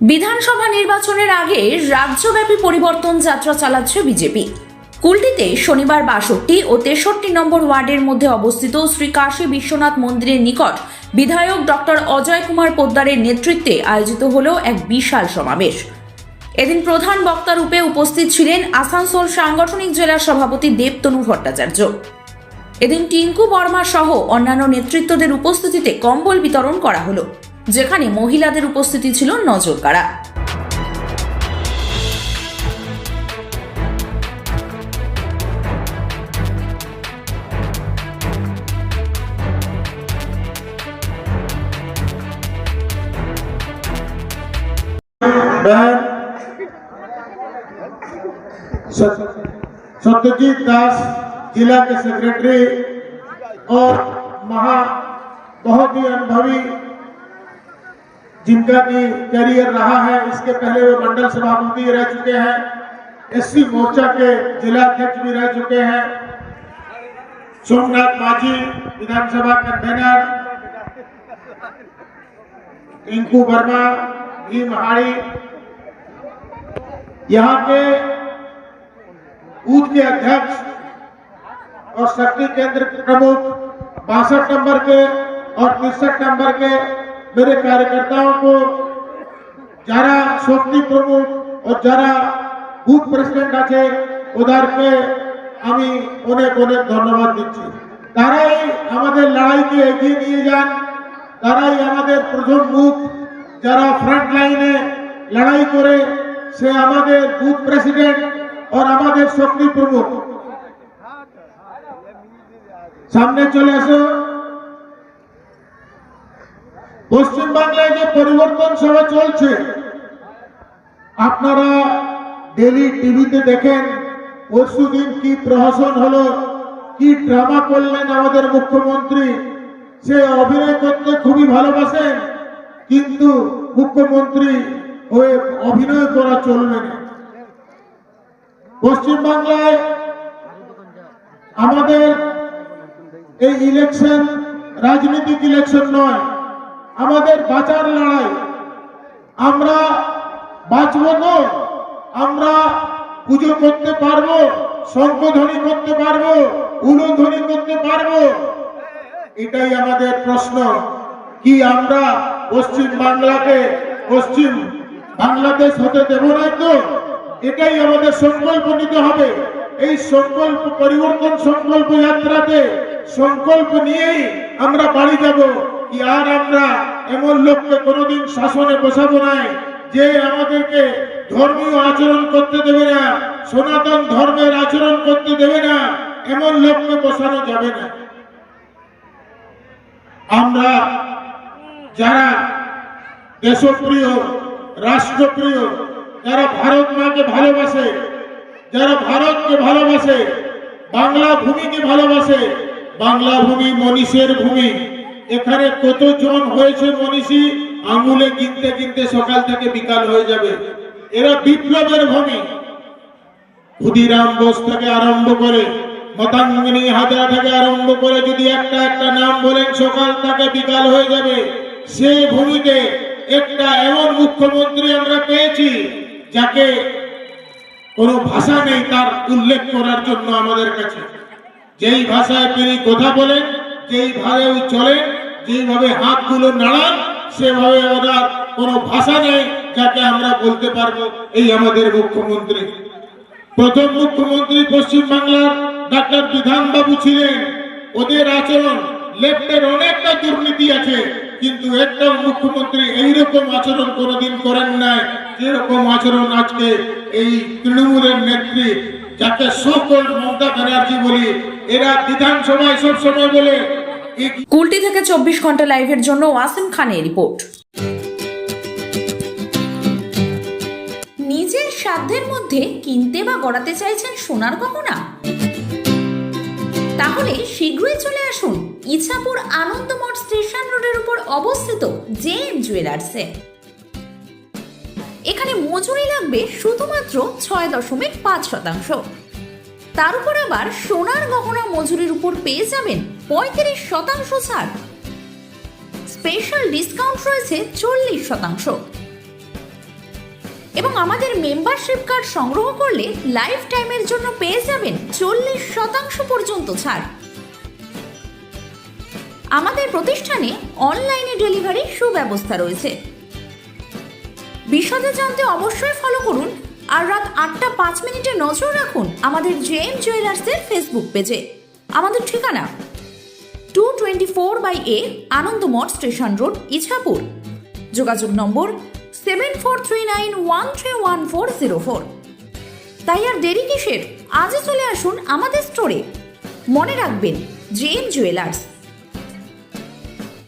বিধানসভা নির্বাচনের আগে রাজ্যব্যাপী পরিবর্তন যাত্রা চালাচ্ছে বিজেপি। কুলটিতে শনিবার বাষট্টি ও তেষট্টি নম্বর ওয়ার্ডের মধ্যে অবস্থিত শ্রী কাশী বিশ্বনাথ মন্দিরের নিকট বিধায়ক ডক্টর অজয় কুমার পোদ্দারের নেতৃত্বে আয়োজিত হল এক বিশাল সমাবেশ। এদিন প্রধান বক্তা রূপে উপস্থিত ছিলেন আসানসোল সাংগঠনিক জেলার সভাপতি দেবতনু ভট্টাচার্য। এদিন টিঙ্কু বর্মা সহ অন্যান্য নেতৃত্বদের উপস্থিতিতে কম্বল বিতরণ করা হলো। যেখানে মহিলাদের উপস্থিতি ছিল নজর কাড়া बहन सत- सत्यजीत दास जिला के सेक्रेटरी और महा बहुत ही अनुभवी जिनका की करियर रहा है, इसके पहले वे मंडल सभापति रह चुके हैं। एससी मोर्चा के जिला अध्यक्ष भी रह चुके हैं। सोमनाथ माझी, विधानसभा कन्वेनर टिंकू वर्मा भी महाड़ी यहाँ के बूथ के अध्यक्ष और शक्ति केंद्र के प्रमुख बासठ नंबर के और तिरसठ नंबर के मेरे कार्यकर्ताओं को যারা শক্তি প্রমুখ ও যারা বুথ প্রেসিডেন্ট আছে ওদেরকে আমি অনেক অনেক ধন্যবাদ দিচ্ছি তারাই আমাদের লড়াইকে এগিয়ে নিয়ে যান তারাই আমাদের প্রথম মুখ যারা ফ্রন্ট লাইনে লড়াই করে সে আমাদের বুথ প্রেসিডেন্ট और আমাদের শক্তি প্রমুখ সামনে চলে আসো পশ্চিম বাংলায় যে পরিবর্তন সভা চলছে, আপনারা ডেলি টিভিতে দেখেন পরশু দিন কি প্রহসন হলো, কি ড্রামা করলেন আমাদের মুখ্যমন্ত্রী। সে অভিনয় করতে খুবই ভালোবাসেন, কিন্তু মুখ্যমন্ত্রী হয়ে অভিনয় করা চলবে না। পশ্চিম বাংলায় আমাদের এই ইলেকশন রাজনৈতিক ইলেকশন নয়। আমাদের বাঁচার লড়াই। আমরা বাঁচব তো আমরা পুজো করতে পারব, শঙ্খধ্বনি করতে পারব, উলধ্বনি করতে পারব? এটাই আমাদের প্রশ্ন। কি আমরা পশ্চিম বাংলাকে পশ্চিম বাংলাদেশ হতে দেব না তো? এটাই আমাদের সংকল্প নিতে হবে। এই সংকল্প, পরিবর্তন সংকল্প যাত্রাতে সংকল্প নিয়েই আমরা বাড়ি যাব। কি আর আমরা এমন লোককে কোনোদিন শাসনে বসাবো নাই যে আমাদেরকে ধর্মীয় আচরণ করতে দেবে না, সনাতন ধর্মের আচরণ করতে দেবে না, এমন লোককে বসানো যাবে না। আমরা যারা দেশপ্রিয়, রাষ্ট্রপ্রিয়, যারা ভারত মাকে ভালোবাসে, যারা ভারতকে ভালোবাসে, বাংলা ভূমিকে ভালোবাসে, বাংলা ভূমি মনীষের ভূমি। এখানে কতজন হয়েছে মনীষী? আঙুলে কিনতে কিনতে সকাল থেকে বিকাল হয়ে যাবে। এরা বিপ্লবের ভূমি। ক্ষুদিরাম বোস থেকে আরম্ভ করে মতাঙ্গিনী হাজরা থেকে আরম্ভ করে, যদি একটা একটা নাম বলেন, সকাল থেকে বিকাল হয়ে যাবে। সে ভূমিতে একটা এমন মুখ্যমন্ত্রী আমরা পেয়েছি, যাকে কোনো ভাষা নেই তার উল্লেখ করার জন্য আমাদের কাছে। যেই ভাষায় তিনি কথা বলেন যেইভাবে চলেন যেইভাবে হাতগুলো নাড়ান, সেভাবে ওনার কোনো ভাষা নেই যাকে আমরা বলতে পারব, এই আমাদের মুখ্যমন্ত্রী। প্রথম মুখ্যমন্ত্রী পশ্চিম বাংলার ডাক্তার বিধানবাবু ছিলেন। ওদের আচরণ লেফটের অনেকটা দুর্নীতি আছে, কিন্তু একটা মুখ্যমন্ত্রী এইরকম আচরণ কোনোদিন করেন নাই, যেরকম আচরণ আজকে এই তৃণমূলের নেত্রী, যাকে সকল মমতা ব্যানার্জি বলি, এরা বিধানসভায় সবসময় বলে কুলটি থেকে চব্বিশ ঘণ্টা লাইভের জন্য ওয়াসিম খানের রিপোর্ট। নিজের সাধ্যের মধ্যে কিনতে বা গড়াতে চাইছেন সোনার গহনা? তাহলে শীঘ্রই চলে আসুন ইছাপুর আনন্দমঠ স্টেশন রোডের উপর অবস্থিত জে এম জুয়েলার্সে। এখানে মজুরি লাগবে শুধুমাত্র ছয় দশমিক পাঁচ শতাংশ। তার উপর আবার সোনার গহনা মজুরির উপর পেয়ে যাবেন পঁয়ত্রিশ শতাংশ ছাড়। স্পেশাল ডিসকাউন্ট রয়েছে চল্লিশ শতাংশ। এবং আমাদের মেম্বারশিপ কার্ড সংগ্রহ করলে লাইফ টাইমের জন্য পেয়ে যাবেন চল্লিশ শতাংশ পর্যন্ত ছাড়। আমাদের প্রতিষ্ঠানে অনলাইনে ডেলিভারি সুব্যবস্থা রয়েছে। বিশদে জানতে অবশ্যই ফলো করুন আর রাত আটটা পাঁচ মিনিটে নজর রাখুন আমাদের জেএম জুয়েলার্সের ফেসবুক পেজে আমাদের ঠিকানা twenty four by A Anandamath station road Ichapur যোগাযোগ নম্বর seven four three nine one three one four zero four তাই আর দেরি কিসের? আজই চলে আসুন আমাদের স্টোরে মনে রাখবেন জে এম জুয়েলার্স